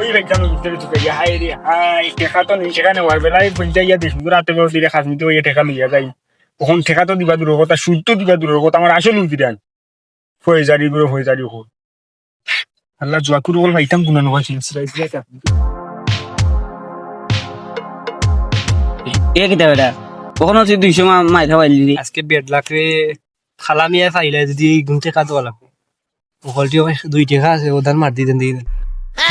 ওই রেখানো ভিতরে ঢুকে গিয়ে হাই রে হাই টেকা তো নেই সেখানে হওয়ার বেলায় বলতে গিয়া দেশ রাতে বেলা দিলে খাস মিতে ওই টেকা লইয়া যাই। কখন টেকা তো দিবা দূরের কথা তো দিবা দূরের কথা আমার আসল উদিরান হয়ে যারি করে হয়ে যারি হোক। আল্লাহ জোয়া করে বল ভাইতাম গুনা নবা ছিল এ কিতা বেটা কখনো তুই দুইশো মাই থাকা দিলি আজকে বেড লাখরে খালা মিয়া পাইলে যদি টেকা দেওয়া লাগবে। হলটিও দুই টাকা আছে ওদান মার দিতেন দিয়ে দেন।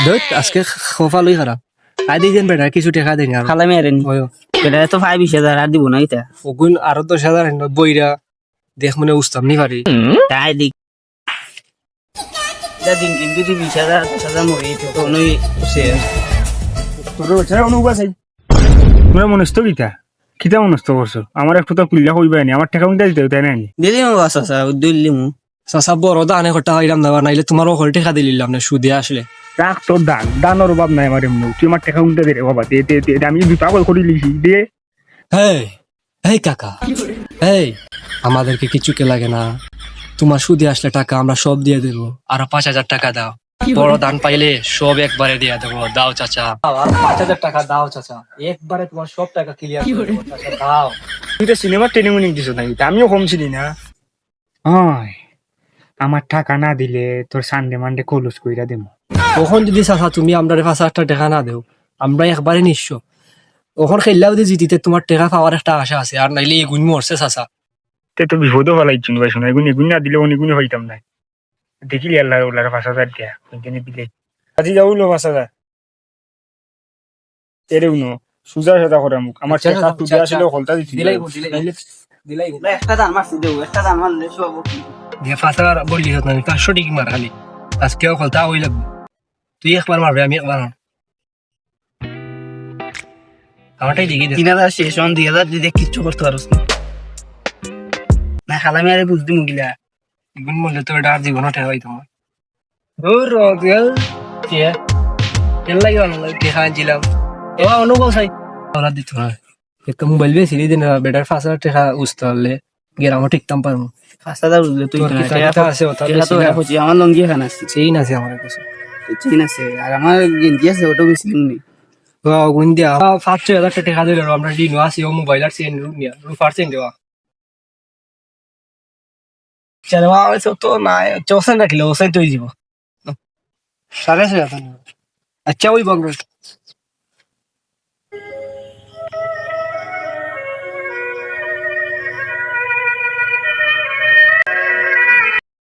ধর আজকে খোফা লই খারাপ আই দিতেন বেটা কিছু টাকা দেন আর খালা মেয়েরেন ওই বেটা তো বিশ হাজার আর দিব না ইতা ওগুন আরও দশ হাজার বইরা দেখ মনে উস্তাম নি পারি তাই দিক এটা দিন কিন্তু তুই বিশ হাজার দশ হাজার মরে তো নই সে তোর বেচারা তোমরা মনস্থ কিতা। কিতা মনস্থ করছ আমার একটু তো কইবা নি। আমার টাকা দিতে তাই না? দিদি মো বাস আসা দিল্লি মু চাচা বড় দানে ঘটা হইলাম দাবা। নাইলে তোমারও হল টেকা দিলাম না সুদে আসলে রাখ তোর দান। দানোর অভাব নাই আমার এমনি। তুই আমার টাকা উন্টা দে রে বাবা। দে দে দে আমি দুই পাগল করে লিখি দে। হেই কাকা। হেই আমাদেরকে কিছু কে লাগে না। তোমার সুদে আসলে টাকা আমরা সব দিয়ে দেবো। আর পাঁচ হাজার টাকা দাও। বড় দান পাইলে সব একবারে দিয়ে দেবো। দাও চাচা। পাঁচ হাজার টাকা দাও চাচা। একবারে তোমার সব টাকা ক্লিয়ার দাও। তুই তো সিনেমার ট্রেনিং উনিং দিছ নাকি? আমিও কম ছিলি না। হয় আমার টাকা না দিলে তোর সানডে মানডে কলুস কইরা দেবো। তখন যদি চাচা তুমি আমরা পাঁচ হাজার টাকা না দেও আমরা একবারে নিশ্চ ওখন খেললেও যদি জিতিতে তোমার টাকা পাওয়ার একটা আশা আছে আর নাইলে এগুন মরছে চাচা। তে তো বিপদও ভাই শোনা এগুন এগুন না দিলে অনেগুনি হইতাম না। দেখিলি আল্লাহ ওলার পাঁচ হাজার দিয়া ওইখানে দিলে। আজি যাও লো পাঁচ হাজার। এরে উনো সুজা সাদা করে মুখ। আমার আচ্ছা, টাকা আচ্ছা, তুই আচ্ছা, আসলে হলতা দিছি। দিলাই দিলাই দিলাই একটা দান মারছি একটা দান মারলে সব দিয়ে পাঁচ হাজার বললি হতো না পাঁচশো টিকি মার খালি। আজকেও খলতা হই লাগবে। তুই একবার মারবে আমি একবার। আমারটাই দিকে দে। তিন হাজার শেষ হন দুই হাজার দিদি কিচ্ছু করতে পারস না। না খালা মেয়ারে বুঝতে মুগিলা। গুণ মূল্য তো এটা আর জীবনও ঠেকা হইতো আমার ওর রগেল। কেন লাগে ভালো লাগে? দেখা আনছিলাম ও অনুভব চাই। ওরা দিত না। একটা মোবাইল বেশি দিন বেটার হাজার টাকা উঠতে পারলে গেরামও ঠিকতাম পারব। হাজার বুঝলে তুই না, আছে না। হচ্ছে আমার লঙ্গি এখানে আছে। চেইন আছে আমার কাছে। চেন আছে আর আমার গেঞ্জি আছে ওটা বেশি নি ও গুণ দিয়া। পাঁচ ছয় হাজার টাকা দিলে আমরা দিন আসি ও মোবাইল আর চেন নিয়া রুফার চেন দেওয়া। চালেওয়া হয়েছে তো না চৌসান রাখিলে ওসাই তৈরি যাব সাড়ে ছয় আচ্ছা ওই বন্ধ